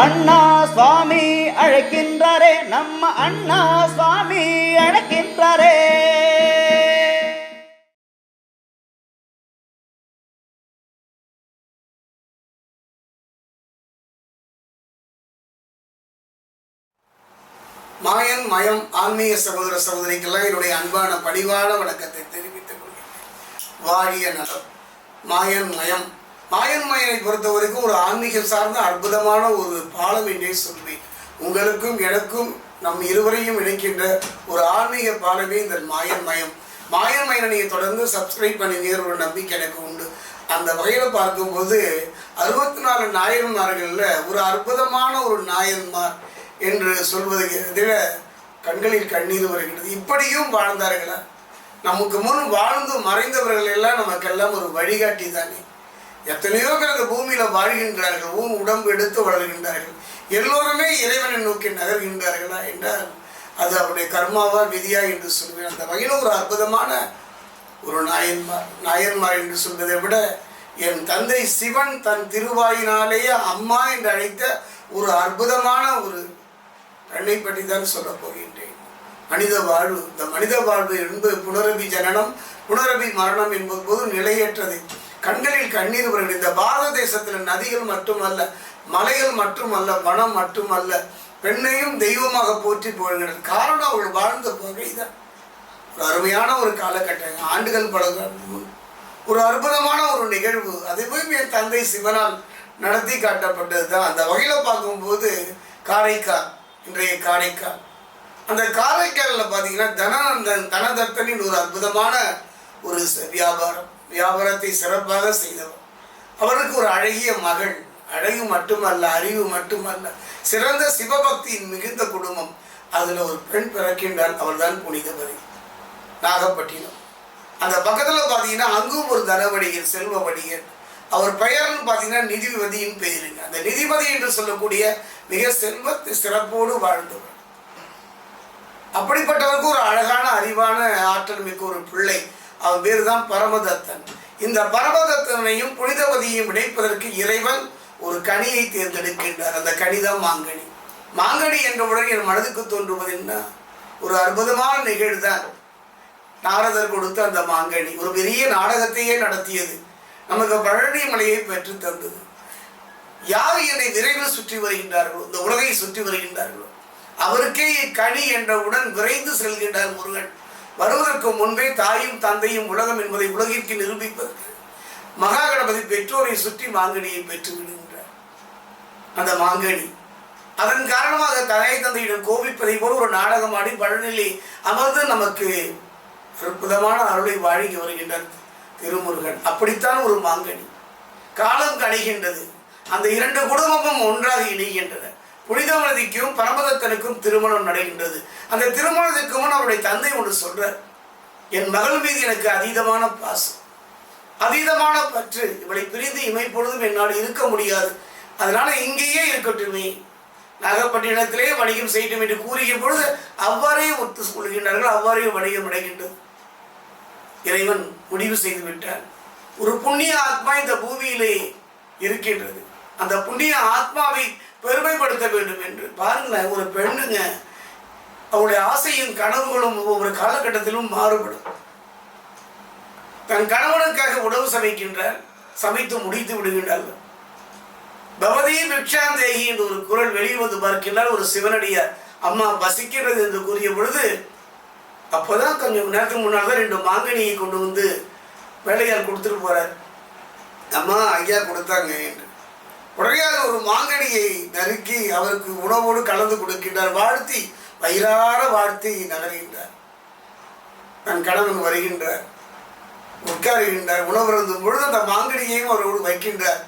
அண்ணா சுவாமி அழைக்கின்றாரே நம்ம அண்ணா சுவாமி அழைக்கின்றாரே. மாயன் மயம் ஆன்மீக சகோதர சகோதரிக்கெல்லாம் என்னுடைய அன்பான பணிவான வணக்கத்தை தெரிவித்துக் கொள்கிறேன். வாழிய நலம். மாயன் மயம் மாயன்மையனை பொறுத்த வரைக்கும் ஒரு ஆன்மீகம் சார்ந்த அற்புதமான ஒரு பாலம் என்றே சொல்வேன். உங்களுக்கும் எனக்கும் நம் இருவரையும் இணைக்கின்ற ஒரு ஆன்மீக பாலமே இந்த மாயன் மயம் மாயன் மயனை நீங்கள் தொடர்ந்து சப்ஸ்கிரைப் பண்ணுவீங்க ஒரு நம்பிக்கை எனக்கு உண்டு. அந்த வகையில் பார்க்கும்போது அறுபத்தி நாலு நாயன்மார்களில் ஒரு அற்புதமான ஒரு நாயன்மார் என்று சொல்வது இதில் கண்களில் கண்ணீர் வருகிறது. இப்படியும் வாழ்ந்தார்களா? நமக்கு முன் வாழ்ந்து மறைந்தவர்கள் எல்லாம் நமக்கெல்லாம் ஒரு வழிகாட்டி தானே எத்தனையோ பேர் அந்த பூமியில் வாழ்கின்றார்கள் ஊன் உடம்பு எடுத்து வளர்கின்றார்கள். எல்லோருமே இறைவனை நோக்கி நகர்கின்றார்களா என்றால் அது அவருடைய கர்மாவா விதியா என்று சொல்வேன். அந்த வகையில் ஒரு அற்புதமான ஒரு நாயன்மார் நாயன்மார் என்று சொல்வதை விட என் தந்தை சிவன் தன் திருவாயினாலேயே அம்மா என்று அழைத்த ஒரு அற்புதமான ஒரு பெண்ணை பற்றி தான் சொல்ல போகின்றேன். மனித வாழ்வு இந்த மனித வாழ்வு என்பது புனரபி ஜனனம் புனரபி மரணம் என்பது போது நிலையற்றது கண்களில் கண்ணீர் வருகிறது. இந்த பாரத தேசத்தில் நதிகள் மட்டுமல்ல மலைகள் மட்டுமல்ல வனம் மட்டுமல்ல பெண்ணையும் தெய்வமாக போற்றி போகிறது காரணம் அவள் வாழ்ந்த வகை தான் ஒரு அருமையான ஒரு காலகட்டம். ஆண்டுகள் பல ஒரு அற்புதமான ஒரு நிகழ்வு. அதுவும் என் தந்தை சிவனால் நடத்தி காட்டப்பட்டது தான் அந்த வகையில் பார்க்கும்போது காரைக்கால் இன்றைய காரைக்கால் அந்த காரைக்காலில் பார்த்தீங்கன்னா தனானந்தன் தனதத்தனின் ஒரு அற்புதமான ஒரு வியாபாரம். வியாபாரத்தை சிறப்பாக செய்தவர். அவருக்கு ஒரு அழகிய மகள் அழகு மட்டுமல்ல அறிவு மட்டுமல்ல சிறந்த சிவபக்தியின் மிகுந்த குடும்பம். அதில் ஒரு பெண் பிறக்கின்றால் அவள்தான் புனிதவதி நாகப்பட்டினம். அந்த பக்கத்தில் பார்த்தீங்கன்னா அங்கும் ஒரு தனவடிகள் செல்வ வடிகள் அவர் பெயர்னு பார்த்தீங்கன்னா நிதிபதியின் பெயருங்க. அந்த நிதிபதி என்று சொல்லக்கூடிய மிக செல்வத்தை சிறப்போடு வாழ்ந்தவர். அப்படிப்பட்டவருக்கு ஒரு அழகான அறிவான ஆற்றல் மிக்க ஒரு பிள்ளை. அவன் பேர் தான் பரமதத்தன். இந்த பரமதத்தனையும் புனிதவதியையும் இணைப்பதற்கு இறைவன் ஒரு கனியை தேர்ந்தெடுக்கின்றார். அந்த கனிதான் மாங்கனி. மாங்கனி என்றவுடன் என் மனதுக்கு தோன்றுவது என்ன? ஒரு அற்புதமான நிகழ்வு தான் நாரதர் கொடுத்த அந்த மாங்கனி ஒரு பெரிய நாடகத்தையே நடத்தியது. நமக்கு பழனி மலையை பெற்று தந்தது. யார் என்னை விரைவில் சுற்றி வருகின்றார்களோ இந்த உலகை சுற்றி வருகின்றார்களோ அவருக்கே கனி என்றவுடன் விரைந்து செல்கின்றார் முருகன். வருவதற்கு முன்பே தாயும் தந்தையும் உலகம் என்பதை உலகிற்கு நிரூபிப்பதற்கு மகா கணபதி பெற்றோரை சுற்றி மாங்கனியை பெற்று விடுகின்றார். அந்த மாங்கனி அதன் காரணமாக தாய் தந்தையிடம் கோபிப்பதை போல ஒரு நாடகம் ஆடி பழனிலே அமர்ந்து நமக்கு அற்புதமான அருளை வழங்கி வருகின்றார் திருமுருகன். அப்படித்தான் ஒரு மாங்கனி. காலம் கணிகின்றது. அந்த இரண்டு குடும்பமும் ஒன்றாக இணைகின்றன. புனிதமதிக்கும் பரமதத்தனுக்கும் திருமணம் நடைகின்றது. அந்த திருமணத்துக்கு முன் அவருடைய தந்தை ஒன்று சொல்றார் என் மகள் மீது எனக்கு அதீதமான பாசம். அதீதமான பற்று. இவளை பிரிந்து இமை பொழுதும் என்னால் இருக்க முடியாது. அதனால இங்கேயே இருக்கட்டுமே. நாகப்பட்டினத்திலே வணிகம் செய்யட்டும் என்று கூறிய பொழுது அவ்வாறே ஒத்து கொள்கின்றார்கள் அவ்வாறே வணிகம் அடைகின்றது இறைவன் முடிவு செய்து விட்டார் ஒரு புண்ணிய ஆத்மா இந்த பூமியிலே இருக்கின்றது. அந்த புண்ணிய ஆத்மாவை பெருமைப்படுத்த வேண்டும் என்று. பாருங்களேன் ஒரு பெண்ணுங்க அவருடைய ஆசையும் கனவுகளும் ஒவ்வொரு காலகட்டத்திலும் மாறுபடும். தன் கணவனுக்காக உணவு சமைக்கின்றார் சமைத்து முடித்து விடுகின்றார்கள் பவதி பிக்ஷாந்தேகி என்று ஒரு குரல் வெளியே வந்து பார்க்கின்றார் ஒரு சிவனடியார் அம்மா வசிக்கிறது என்று கூறிய பொழுது அப்போதான் கொஞ்சம் நேரத்துக்கு முன்னால் தான் ரெண்டு மாங்கனியை கொண்டு வந்து வேலையால் கொடுத்துட்டு போகிறார் அம்மா ஐயா கொடுத்தாங்க என்று. உடனே அது ஒரு மாங்கனியை நறுக்கி அவருக்கு உணவோடு கலந்து கொடுக்கின்றார். வாழ்த்தி வயிறார வாழ்த்தி நகர்கின்றார். நான் கணவன் வருகின்றார் உட்காருகின்றார் உணவருந்தும் பொழுது அந்த மாங்கனியையும் அவரோடு வைக்கின்றார்.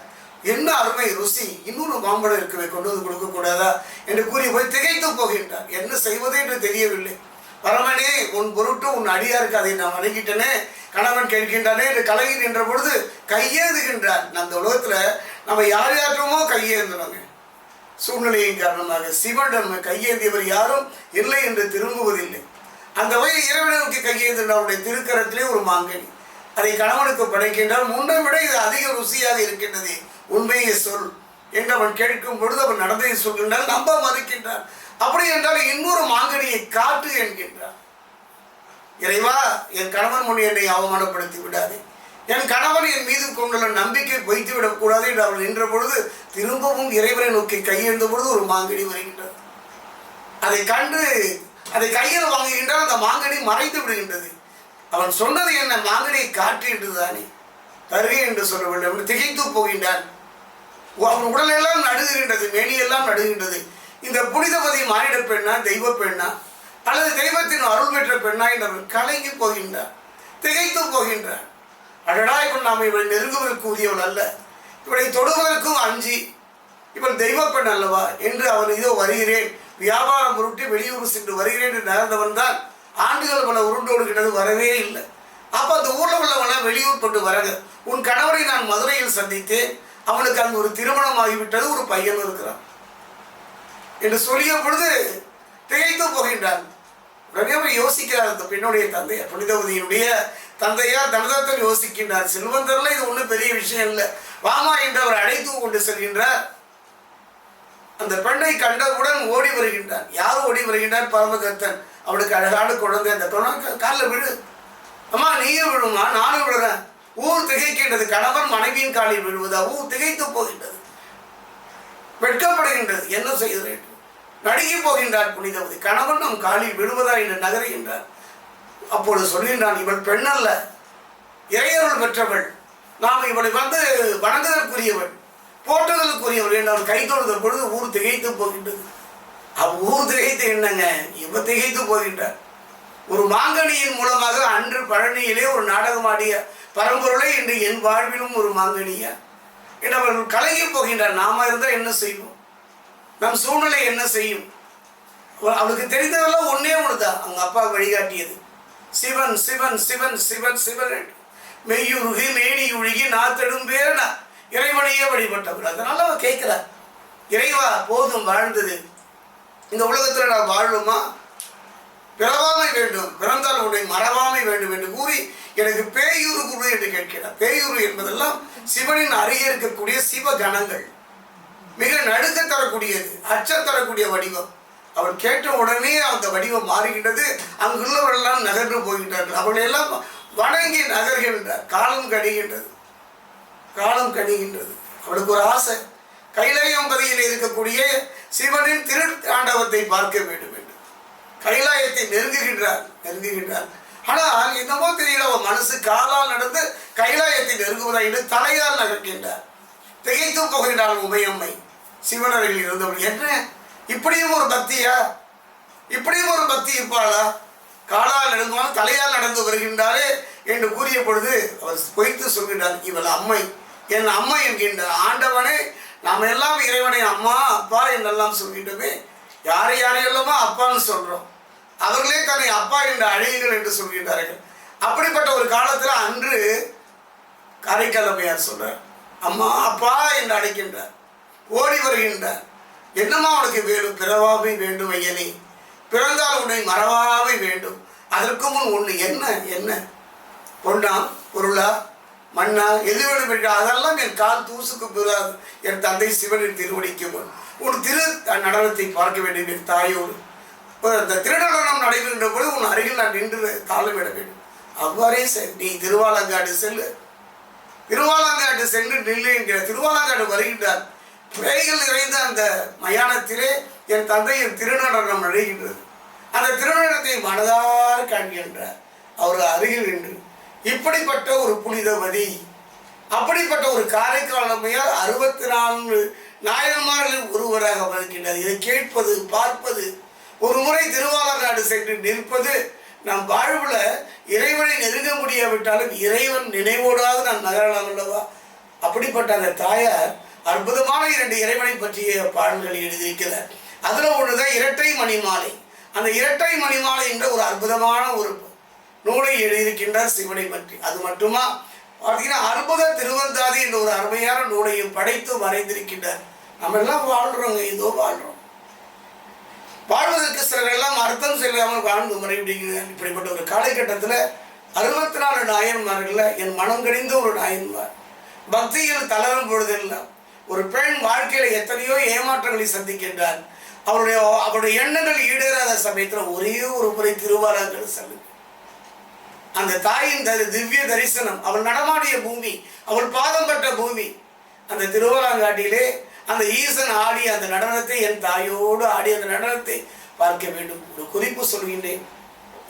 என்ன அருமை ருசி இன்னொரு மாம்பழம் இருக்கவே கொண்டு வந்து கொடுக்கக்கூடாதா என்று கூறி போய் திகைத்து போகின்றார். என்ன செய்வது என்று தெரியவில்லை. பரமனே உன் பொருட்டு உன் அடியாருக்கு அதை நான் வணங்கிட்டனே கணவன் கேட்கின்றானே என்று கலங்கி நின்ற பொழுது கையேதுகின்றார் அந்த உலகத்தில் நம்ம யார் யாருமோ கையேந்தணுங்க. சூழ்நிலையின் காரணமாக சிவனிடம் கையேந்தியவர் யாரும் இல்லை என்று திரும்புவதில்லை. அந்த வகை இறைவனுக்கு கையேந்தின அவருடைய திருக்கரத்திலே ஒரு மாங்கனி. அதை கணவனுக்கு படைக்கின்றால் முன்னை விட இது அதிக ருசியாக இருக்கின்றது. உண்மையை சொல். என்று அவன் கேட்கும் பொழுது அவன் நடந்ததை சொல்கின்றால் நம்ப மறுக்கின்றான். அப்படி என்றால் இன்னொரு மாங்கனியை காட்டு என்கின்றான். இறைவா என் கணவன் முன் என்னை அவமானப்படுத்தி விடாதே. என் கணவன் என் மீது கொண்டுள்ள நம்பிக்கை வைத்து விடக்கூடாது என்று அவள் நின்ற பொழுது திரும்பவும் இறைவனை நோக்கி கையெழுந்த பொழுது ஒரு மாங்கனி வருகின்றது. அதை கண்டு அதை கையில் வாங்குகின்றால் அந்த மாங்கனி மறைந்து விடுகின்றது. அவன் சொன்னது என்ன மாங்கனியை காட்டு என்று தானே தருகை என்று சொல்லவில்லை அவன் திகைத்து போகின்றான். அவன் உடலெல்லாம் நடுகின்றது மேனியெல்லாம் நடுகின்றது இந்த புனிதவதி மானிட பெண்ணா தெய்வ பெண்ணா அல்லது தெய்வத்தின் அருள் பெற்ற பெண்ணா என்று அவன் கலங்கி போகின்றான். திகைத்து போகின்றான். அடடா இவன் நாம் இவளை நெருங்குவதற்கு உரியவள் அல்ல. இவளை தொடுவதற்கும் அஞ்சி இவள் தெய்வ பெண் அல்லவா என்று அவன் இதோ வருகிறேன். வியாபாரம் உருட்டி வெளியூர் சென்று வருகிறேன் என்று நகர்ந்தவன் தான் ஆண்டுகள் பல உருண்டோடுகின்றது வரவே இல்லை. அப்போ அந்த ஊரில் உள்ளவனை வெளியூர் கொண்டு வரங்க உன் கணவரை நான் மதுரையில் சந்தித்தேன். அவனுக்கு அங்கு ஒரு திருமணம் ஆகிவிட்டது ஒரு பையன் இருக்கிறான் என்று சொல்லிய பொழுது திகைத்து போகின்றான். உடனே அவர் யோசிக்கிறார் அந்த பெண்ணுடைய தந்தையார் புனிதவதியினுடைய தந்தையார் தனதத்தில் யோசிக்கின்றார். செல்வந்தர்ல இது ஒன்றும் பெரிய விஷயம் இல்லை. வாமா என்று அவர் அழைத்து கொண்டு செல்கின்றார். அந்த பெண்ணை கண்டவுடன் ஓடி வருகின்றார் யார் ஓடி வருகின்றார் பரமகத்தன் அவனுக்கு அழகான குழந்தை. அந்த குழந்தை காலில் விழு. அம்மா நீயும் விழுமா? நானும் விழுறேன். ஊர் திகைக்கின்றது. கணவன் மனைவியின் காலில் விழுவதா? ஊர் திகைத்து போகின்றது. வெட்கப்படுகின்றது. என்ன செய்கிறேன் நடுங்கி போகின்றார் புனிதவதி கணவன் நம் காலில் விழுவதா? என்று நகருகின்றார். அப்பொழுது சொல்கின்றான் இவள் பெண் அல்ல இறையருள் பெற்றவள். நாம் இவளை வந்து வணங்குதற்குரியவள். போற்றுதலுக்குரியவள். என்று அவள் கை தொழுத பொழுது ஊர் திகைத்து போகின்றது. அவ் ஊர் திகைத்து என்னங்க? இவ திகைத்து போகின்றார். ஒரு மாங்கனியின் மூலமாக அன்று பழனியிலே ஒரு நாடகமாடிய பரம்பொருளை இன்று என் வாழ்விலும் ஒரு மாங்கனியா? என்று அவர்கள் கலங்கி போகின்றார். நாம இருந்தால் என்ன செய்வோம்? நம் சூழ்நிலை என்ன செய்யும்? அவளுக்கு தெரிந்ததெல்லாம் ஒன்றே ஒன்று தான் அவங்க அப்பா வழிகாட்டியது. சிவன் சிவன் சிவன் சிவன் சிவன் மெய்யுருகி மேனி உழுகி நாத்தெடும் பேரனா இறைவனையே வழிபட்டவர். அதனால அவன் கேட்கிறார். இறைவா போதும் வாழ்ந்தது. இந்த உலகத்தில் நான் வாழுமா? பிறவாமை வேண்டும். பிறந்தால் உன்னை மறவாமை வேண்டும் என்று கூறி எனக்கு பேயூரு குரு என்று கேட்கிறார். பேயூரு என்பதெல்லாம் சிவனின் அருகே இருக்கக்கூடிய சிவ கணங்கள் மிக நடுக்க தரக்கூடியது அச்சம் தரக்கூடிய வடிவம். அவள் கேட்ட உடனே அந்த வடிவம் மாறுகின்றது. அங்குள்ளவரெல்லாம் நகர்ந்து போகின்றார்கள். அவளை வணங்கி நகர்கின்றார். காலம் கடிகின்றது காலம் கடிகின்றது அவளுக்கு ஒரு ஆசை. கைலாயம் பதியில் இருக்கக்கூடிய சிவனின் திருத்தாண்டவத்தை பார்க்க வேண்டும் என்று. கைலாயத்தை நெருங்குகின்றார். நெருங்குகின்றார். ஆனால் என்னமோ தெரியல அவன் மனசு காலால் நடந்து கைலாயத்தை நெருங்குவதா என்று தலையால் நகர்கின்றார். திகைத்து போகின்றாள் உமையம்மை. சிவனருகில் இருந்தவள். என்ன? இப்படியும் ஒரு பக்தியா? இப்படியும் ஒரு பக்தி இருப்பாளா? காலால் நடுங்குவான் தலையால் நடந்து வருகின்றாரே என்று கூறிய பொழுது அவர் பொய்த்து சொல்கின்றார் இவள் அம்மை. என் அம்மை என்கின்றார் ஆண்டவனே நாம் எல்லாம் இறைவனை அம்மா அப்பா என்றெல்லாம் சொல்கின்றோமே. யாரை யாரையெல்லாமோ அப்பான்னு சொல்கிறோம் அவர்களே தன்னை அப்பா என்று அழையுங்கள் என்று சொல்கின்றார்கள். அப்படிப்பட்ட ஒரு காலத்தில் அன்று காரைக்காலமையார் சொல்கிறார் அம்மா அப்பா என்று அழைக்கின்றார். ஓடி வருகின்றார். என்னம்மா உனக்கு வேணும்? பிறவாமை வேண்டும் ஐயனே. பிறந்தால் உன்னை மறவாமை வேண்டும். அதற்கு முன் ஒன்று என்ன என்ன? பொண்ணா பொருளா மண்ணா எது வேணும் என்று அதெல்லாம் என் கால் தூசுக்கு பெறாது என் தந்தை சிவனின் திருவடிக்கு முன். உன் திரு நடனத்தை பார்க்க வேண்டும் என் தாயோடு. அந்த திருநடனம் நடைபெறுகின்ற பொழுது உன் அருகில் நான் நின்று தாளமிட வேண்டும். அவ்வாறே சரி நீ திருவாலங்காடு செல்லு. திருவாலங்காட்டு சென்று நில்லு என்கிற திருவாலங்காடு வருகின்றார். பிழைகள் நிறைந்த அந்த மயானத்திலே என் தந்தையின் திருநடனம் நடைகின்றது அந்த திருநடனத்தை மனதார் காண்கின்றார் அவர் அருகில் நின்று இப்படிப்பட்ட ஒரு புனிதவதி அப்படிப்பட்ட ஒரு காரைக்காலமையால் அறுபத்தி நான்கு நாயன்மார்களில் ஒருவராக வருகின்றார் இதை கேட்பது பார்ப்பது ஒரு முறை திருவாலங்காடு சென்று நிற்பது நம் வாழ்வில் இறைவனை நெருங்க முடியாவிட்டாலும் இறைவன் நினைவோடாது நாம் நகரலாம் அல்லவா? அப்படிப்பட்ட அந்த தாயார் அற்புதமான இரண்டு இறைவனை பற்றிய பாடல்கள் எழுதியிருக்கிறார் அதுல ஒன்றுதான் இரட்டை மணிமாலை. அந்த இரட்டை மணிமாலை என்ற ஒரு அற்புதமான ஒரு நூலை எழுதியிருக்கின்றார் சிவனை பற்றி. அது மட்டுமா? பார்த்தீங்கன்னா அற்புத திருவந்தாதி என்ற ஒரு அருமையான நூலையும் படைத்து வரைந்திருக்கின்றார். நம்ம எல்லாம் வாழ்றோங்க இதோ வாழ்றோம். வாழ்வதற்கு சிலர் எல்லாம் அர்த்தம் செல்லாமல் வாழ்ந்து முறைவிடுகிறார் இப்படிப்பட்ட ஒரு காலகட்டத்தில் அறுபத்தி நாலு நாயன்மார்கள்ல என் மனம் கடிந்த ஒரு நாயன்மார். பக்தியில் தளரும் பொழுது ஒரு பெண் வாழ்க்கையில் எத்தனையோ ஏமாற்றங்களை சந்திக்கின்றார் அவருடைய அவருடைய எண்ணங்கள் ஈடேறாத சமயத்தில் ஒரே ஒரு முறை திருவாரங்கள் செல்லுங்க அந்த தாயின் தரி திவ்ய தரிசனம் அவள் நடமாடிய பூமி அவள் பாதம் பட்ட பூமி அந்த திருவாராங்காட்டிலே அந்த ஈசன் ஆடிய அந்த நடனத்தை என் தாயோடு ஆடிய அந்த நடனத்தை பார்க்க வேண்டும். ஒரு குறிப்பு சொல்கின்றேன்.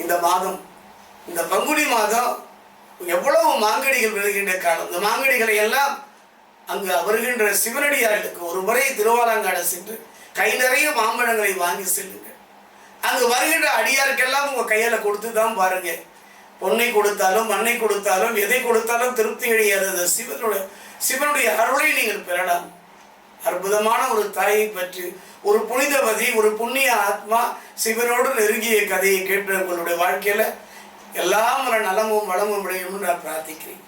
இந்த மாதம் இந்த பங்குனி மாதம் எவ்வளவு மாங்கடிகள் விழுகின்ற காலம். இந்த மாங்கடிகளை எல்லாம் அங்கு வருகின்ற சிவனடியார்களுக்கு ஒரு முறை திருவாலங்காடு சென்று கை நிறைய மாம்பழங்களை வாங்கி செல்லுங்கள். அங்கு வருகின்ற அடியாருக்கெல்லாம் உங்க கையில கொடுத்து தான் பாருங்க. பொன்னை கொடுத்தாலும் மண்ணை கொடுத்தாலும் எதை கொடுத்தாலும் திருப்தி கிடையாது சிவனோட சிவனுடைய சிவனுடைய அருளை நீங்கள் பெறலாம். அற்புதமான ஒரு தாயை பற்றி ஒரு புனிதவதி ஒரு புண்ணிய ஆத்மா சிவனோடு நெருங்கிய கதையை கேட்டு உங்களுடைய வாழ்க்கையில. எல்லாம் நலமும் வளமும் விளையும்னு நான் பிரார்த்திக்கிறேன்.